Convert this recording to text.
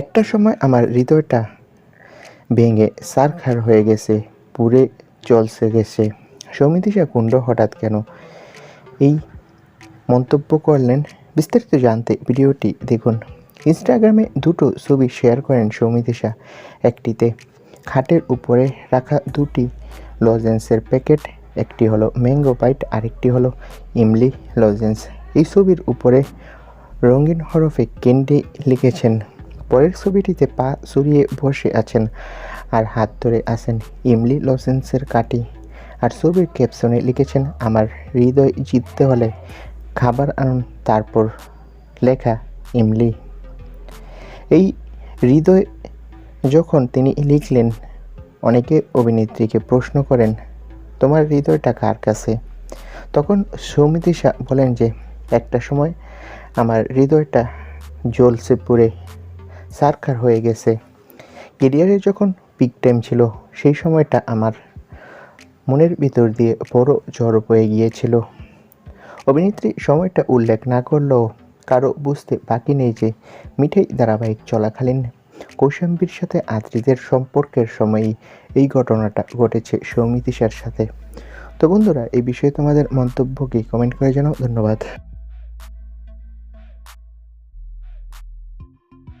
একটা সময় আমার হৃদয়টা ভেঙে সারখার হয়ে গেছে, পুড়ে চলছে গেছে। সমিতিশা কুণ্ড হঠাৎ কেন এই মন্তব্য করলেন? বিস্তারিত জানতে ভিডিওটি দেখুন। ইনস্টাগ্রামে দুটো ছবি শেয়ার করেন সৌমিতিশা একটিতে খাটের উপরে রাখা দুটি লজেন্সের প্যাকেট, একটি হলো ম্যাঙ্গো বাইট, আরেকটি হলো ইমলি লজেন্স। এই ছবির উপরে রঙিন হরফে ক্যান্ডি লিখেছেন পরের ছবিটিতে পা চড়িয়ে বসে আছেন আর হাত ধরে আছেন ইমলি লসেন্সের কাটি আর ছবির ক্যাপশনে লিখেছেন, আমার হৃদয় জিততে হলে খাবার আনুন। তারপর লেখা, ইমলি। এই হৃদয় যখন তিনি লিখলেন, অনেকে অভিনেত্রীকে প্রশ্ন করেন, তোমার হৃদয়টা কার কাছে? তখন সৌমিতিশা বলেন যে, একটা সময় আমার হৃদয়টা জ্বলছে পুড়ে। সারখার হয়ে গেছে। কেরিয়ারের যখন পিক টাইম ছিল, সেই সময়টা আমার মনের ভিতর দিয়ে বড় ঝড় বয়ে গিয়েছিল। অভিনেত্রী সময়টা উল্লেখ না করলেও কারও বুঝতে বাকি নেই যে মিঠাই ধারাবাহিক চলাকালীন কৌশাম্বীর সাথে আদ্রিদের সম্পর্কের সময়ই এই ঘটনাটা ঘটেছে সৌমিতিশার সাথে। তো বন্ধুরা, এই বিষয়ে তোমাদের মন্তব্য কি কমেন্ট করে জানাও। ধন্যবাদ।